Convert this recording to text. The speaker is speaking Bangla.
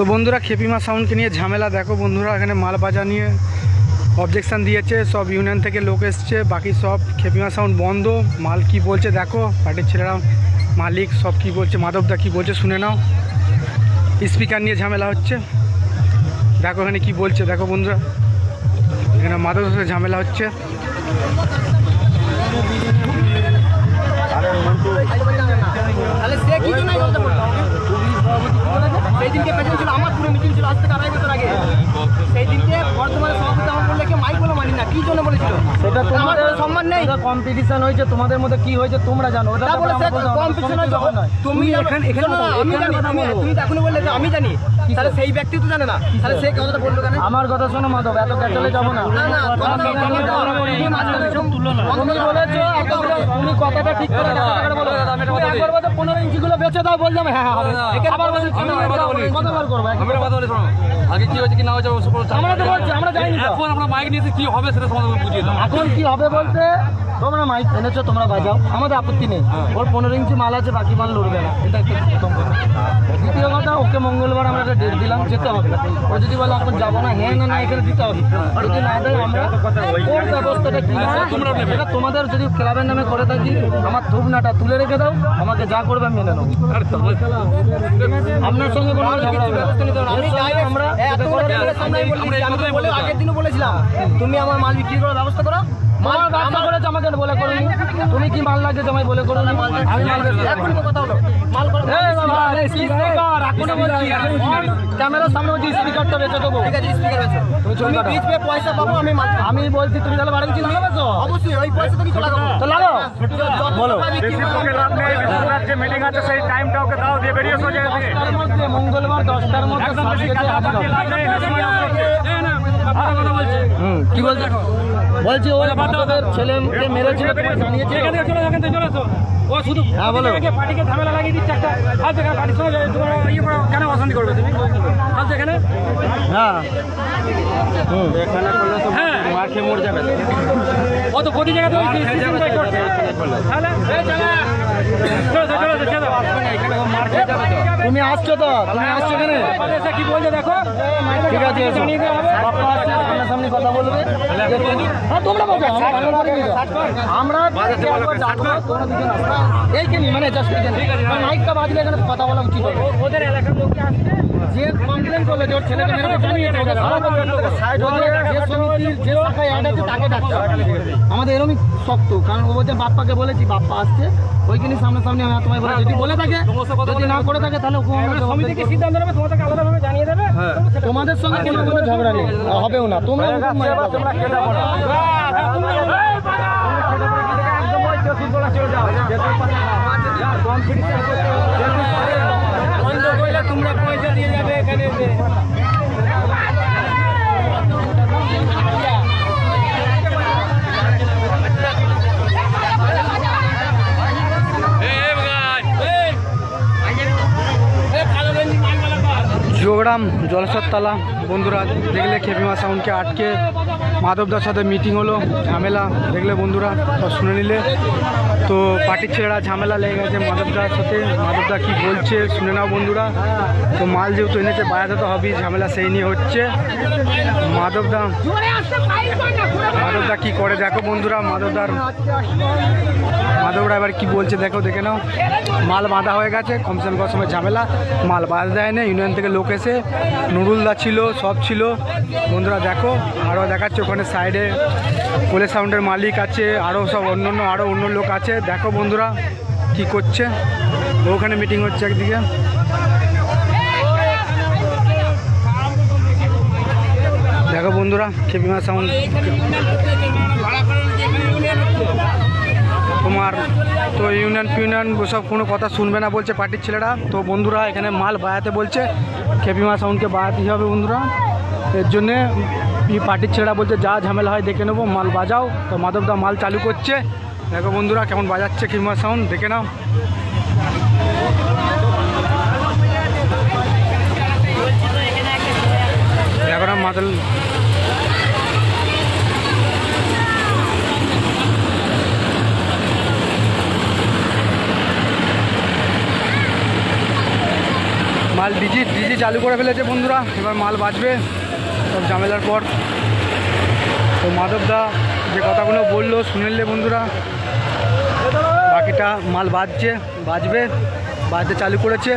তো বন্ধুরা খেপিমা সাউন্ডকে নিয়ে ঝামেলা। দেখো বন্ধুরা এখানে মাল বাজা নিয়ে অবজেকশন দিয়েছে। সব ইউনিয়ন থেকে লোক এসছে বাকি সব খেপিমা সাউন্ড বন্ধ। মাল কি বলছে দেখো পার্টির ছেলেরা মালিক সব কি বলছে মাধবদা কি বলছে শুনে নাও। স্পিকার নিয়ে ঝামেলা হচ্ছে। দেখো এখানে কি বলছে দেখো বন্ধুরা। এখানে মাধবদার সাথে ঝামেলা হচ্ছে। তাহলে সেই দিনকে পেছনে ছিল আমার পুরো মিটিং ছিল আজ থেকে আড়াই বছর আগে সেই দিনকে বর্তমানে সভাপতি আমার বললে মাইক বলে মানি না কি জন্য বলেছিল সেটা কোনো সম্মান নেই কম্পিটিশন হয়েছে তোমাদের মধ্যে কি হয়েছে তোমরা জানো ওটা কম্পিটিশন হয় তুমি এখানে- এখানে আমি জানি কথা তুমি তুমি তো এখনই বললে যে আমি জানি তাহলে সেই ব্যক্তি তো জানে না তাহলে সে কথাটা বলল কেন আমার কথা শোনো মাধব এত ক্যাচলে যাব না তুমি বলেছ তুমি কথাটা ঠিক করে বলো পনেরো ইঞ্চি গুলো বেচে দাও বললাম হ্যাঁ হ্যাঁ হবে আবার বলছো আমি একটা কথা বলি। কতবার করব আমি কথা বলি শোনো। আগে কি হয়েছে কি না হয়েছে আমরা তো বলছি আমরা যাইনি এখন আমরা মাইক নিয়েছি কি হবে সেটা তোমাদের বুঝিয়ে দাও এখন কি হবে বলতে তোমরা মাইক এনেছো তোমরা বাজাও। আমাদের আপত্তি নেই। ওর পনেরো ইঞ্চি মাল আছে বাকি মাল লড়বে না। এটা একটা প্রথম কথা। দ্বিতীয় কথা ওকে মঙ্গলবার আমরা একটা ডেট দিলাম যেতে হবে। ও যদি বলে এখন যাব না হ্যাঁ না না এখানে দিতে হবে। যদি না দেয় আমরা ওর ব্যবস্থাটা কি তোমরা এটা তোমাদের যদি ক্লাবের নামে করে থাকি আমার থুবনাটা তুলে রেখে দাও আমাকে যা করবে মেনে আরে তো- আপনার সঙ্গে কোনো আমি আমি আমি আগের দিনও বলেছিলাম তুমি আমার মাল বিক্রি করার ব্যবস্থা করো। মাল আমার ব্যবসা করেছে আমাকে বলে করুন তুমি কি মাল লাগে তোমায় বলে করুন আমি মাল এখন কথা হলো মাল করো এখন ক্যামেরার সামনে স্পিকারটা বেঁচে দেবো। ঠিক আছে স্পিকার আছে কাটাও। বীজ পেয়ে পয়সা পাবো আমি আমি বলছি তুমি তাহলে বাড়ি কিছু লাগাবে তো অবশ্যই ওই পয়সা তো কিছু লাগাবো তো লাগাও বলো। দশটার মধ্যে মঙ্গলবার দশটার মধ্যে দাও। হুম, কি বলছে বলছি ওই বাচ্চাদের ছেলেকে মেরেছিল জানিয়েছো ও শুধু হ্যাঁ, বলো। পার্টিকে ঝামেলা লাগিয়ে দিচ্ছে একটা। ফালতু কেন পার্টির সঙ্গে তোমরা ইয়ে কেন অশান্তি করবে তুমি? ফালতু এখানে? হ্যাঁ। হুম। হ্যাঁ। মার খেয়ে মরে যাবে। ও তো তাহলে? চলো। চলো চলো এখানে ও মার খেয়ে যাবে তো। তুমি আসছো তো? তুমি আসছো কেন? কি বলছে দেখো ঠিক আছে সামনাসামনি কথা বলবে হ্যাঁ তোমরা বলছো আমরা। এইখানে মানে জাস্ট মাইকটা বাজলে এখানে কথা বলা উচিত ওদের এলাকার লোক আসছে। যে কমপ্লেন করবে যে ওর ছেলেকে মেরে জানিয়েছে ওকে ভালো করে সাইড হয়ে যে সমিতির যে শাখায় অ্যাড আছে তাকে ডাকতে আমাদের এরকমই শক্ত কারণ ও বলছে বাপ্পাকে বলেছি বাপ্পা আসছে। ওইখানে সামনাসামনি আমি তোমায় বলে যদি বলে থাকে যদি না করে থাকে তাহলে সমিতিকে সিদ্ধান্ত নেবে তোমাদেরকে আলাদাভাবে জানিয়ে দেবে। তোমাদের সঙ্গে কোনো কোনো ঝগড়া নেই। হবেও না। তোমরা তোমরা তোমরা পয়সা দিয়ে যাবে এখানে। যোগরাম জলসার তালা বন্ধুরা দেখলে খেপিমা সাউন্ডকে আটকে মাধবদার সাথে মিটিং হলো, ঝামেলা, দেখলে বন্ধুরা সব শুনে নিলে। তো পার্টির ছেলেরা ঝামেলা লেগে গেছে মাধবদার সাথে, মাধবদা কি বলছে শুনে নাও বন্ধুরা। তো মাল যেহেতু এনেছে বায়াতে তো হবেই, ঝামেলা সেই নিয়ে হচ্ছে। মাধবদা মাধবদা কি করে দেখো বন্ধুরা, মাধবদার মাধবরা এবার কি বলছে দেখো, দেখে নাও। মাল বাঁধা হয়ে গেছে কমসেন করার সময় ঝামেলা। মাল বাঁধা দেয় না ইউনিয়ন থেকে লোক এসে নুরুলদা ছিল, সব ছিল। বন্ধুরা দেখো আরও দেখাচ্ছে ওখানে সাইডে কোলে সাউন্ডের মালিক আছে আরও সব অন্য অন্য আরও অন্য লোক আছে। দেখো বন্ধুরা কি করছে। ওখানে মিটিং হচ্ছে একদিকে। দেখো বন্ধুরা খেপিমা সাউন্ড তোমার তো ইউনিয়ন ফিউনিয়ন ওসব কোনো কথা শুনবে না বলছে পার্টির ছেলেরা। তো বন্ধুরা, এখানে মাল বায়াতে বলছে। খেপিমা সাউন্ডকে বায়াতেই হবে বন্ধুরা। এর জন্যে পার্টির ছেলেরা বলছে, যা ঝামেলা হয় দেখে নেব, মাল বাজাও। তো মাধবদা মাল চালু করছে। দেখো বন্ধুরা কেমন বাজাচ্ছে কিংবা সাউন্ড দেখে নাও। এখন মাদল মাল ডিজি ডিজি চালু করে ফেলেছে বন্ধুরা, এবার মাল বাজবে। সব ঝামেলার পর তো মাধবদা যে কথাগুলো বলল শুনেলে বন্ধুরা? বাকিটা মাল বাজছে, বাজবে, বাজতে চালু করেছে।